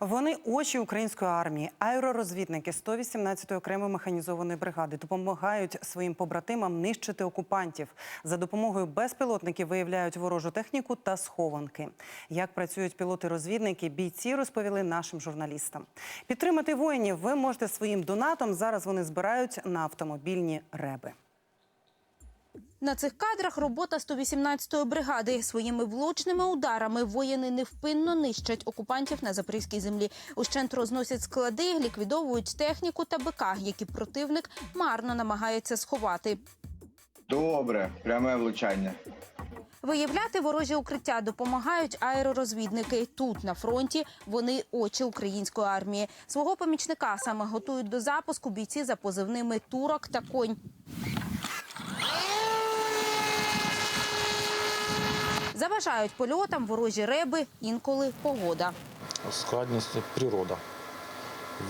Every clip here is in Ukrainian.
Вони очі української армії, аеророзвідники 118-ї окремої механізованої бригади допомагають своїм побратимам нищити окупантів. За допомогою безпілотників виявляють ворожу техніку та схованки. Як працюють пілоти-розвідники, бійці розповіли нашим журналістам. Підтримати воїнів ви можете своїм донатом. Зараз вони збирають на автомобільні реби. На цих кадрах робота 118-ї бригади. Своїми влучними ударами воїни невпинно нищать окупантів на запорізькій землі. Ущент розносять склади, ліквідовують техніку та БК, які противник марно намагається сховати. Добре, пряме влучання. Виявляти ворожі укриття допомагають аеророзвідники. Тут на фронті вони очі української армії. Свого помічника саме готують до запуску бійці за позивними турок та конь. Заважають польотам ворожі реби, інколи погода. Складність природа.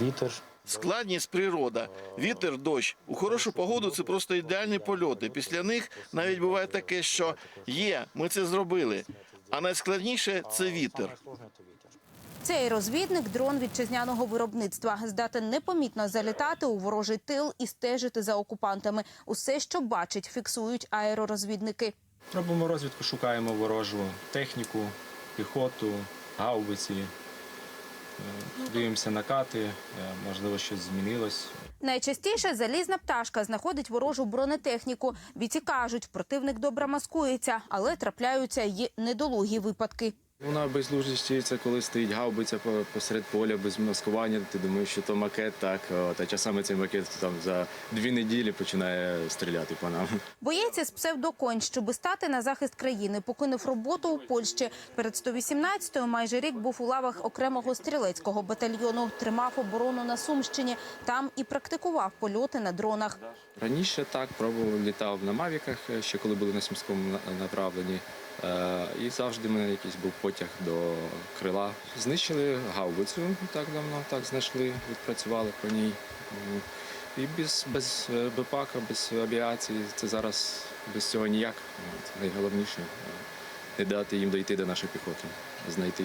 Вітер. Складність природа, вітер, дощ. У хорошу погоду це просто ідеальні польоти. Після них навіть буває таке, що є, ми це зробили. А найскладніше це вітер. Цей розвідник дрон вітчизняного виробництва здатен непомітно залітати у ворожий тил і стежити за окупантами. Усе, що бачить, фіксують аеророзвідники. Робимо розвідку, шукаємо ворожу техніку, піхоту, гаубиці. Е, Дивимося накати, е, можливо, щось змінилось. Найчастіше залізна пташка знаходить ворожу бронетехніку. Бійці кажуть, противник добре маскується, але трапляються й недолугі випадки. Вона безлужності, це коли стоїть гаубиця посеред поля без маскування. Ти думаєш, що то макет, так. От, а часами цей макет там за дві неділі починає стріляти по нам. Боєць із псевдоконь, щоби стати на захист країни, покинув роботу у Польщі. Перед 118-ю майже рік був у лавах окремого стрілецького батальйону. Тримав оборону на Сумщині. Там і практикував польоти на дронах. Раніше так пробував, літав на мавіках, ще коли були на сумському направленні. Е, І завжди в мене якийсь був потяг до крила. Знищили гаубицю так давно, так знайшли, відпрацювали по ній. І без, без е, БПАКа, без авіації це зараз без цього ніяк. Найголовніше е, не дати їм дойти до нашої піхоти, знайти,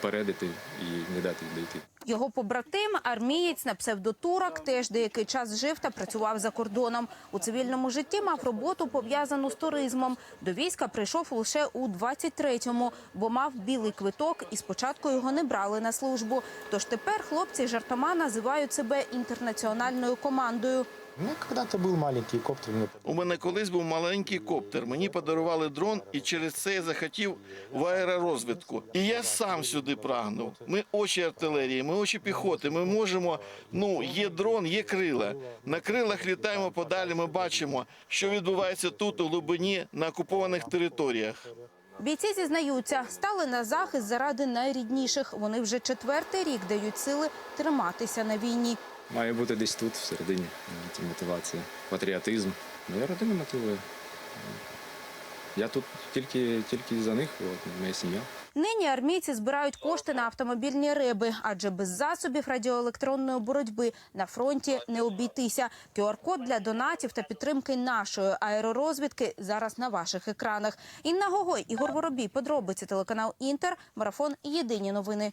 попередити і не дати їм дойти. Його побратим, армієць на псевдотурок, теж деякий час жив та працював за кордоном. У цивільному житті мав роботу пов'язану з туризмом. До війська прийшов лише у 23-му, бо мав білий квиток і спочатку його не брали на службу. Тож тепер хлопці жартома називають себе інтернаціональною командою. У меня когда-то маленький коптер. Мне У мене колись був маленький коптер. Мені подарували дрон, і через це я захотів в аеророзвідку. І я сам сюди прагнув. Ми очі артилерії, ми очі піхоти. Ми можемо. Ну, є дрон, є крила. На крилах літаємо подалі. Ми бачимо, що відбувається тут, у глибині, на окупованих територіях. Бійці зізнаються, стали на захист заради найрідніших. Вони вже четвертий рік дають сили триматися на війні. Має бути десь тут, всередині, е, мотивація, патріотизм. Моя родина мотивує. Я тут тільки, тільки за них, от, моя сім'я. Нині армійці збирають кошти на автомобільні риби, адже без засобів радіоелектронної боротьби на фронті не обійтися. QR-код для донатів та підтримки нашої аеророзвідки зараз на ваших екранах. Інна Гогой, Ігор Воробій, подробиці телеканал Інтер, марафон Єдині новини.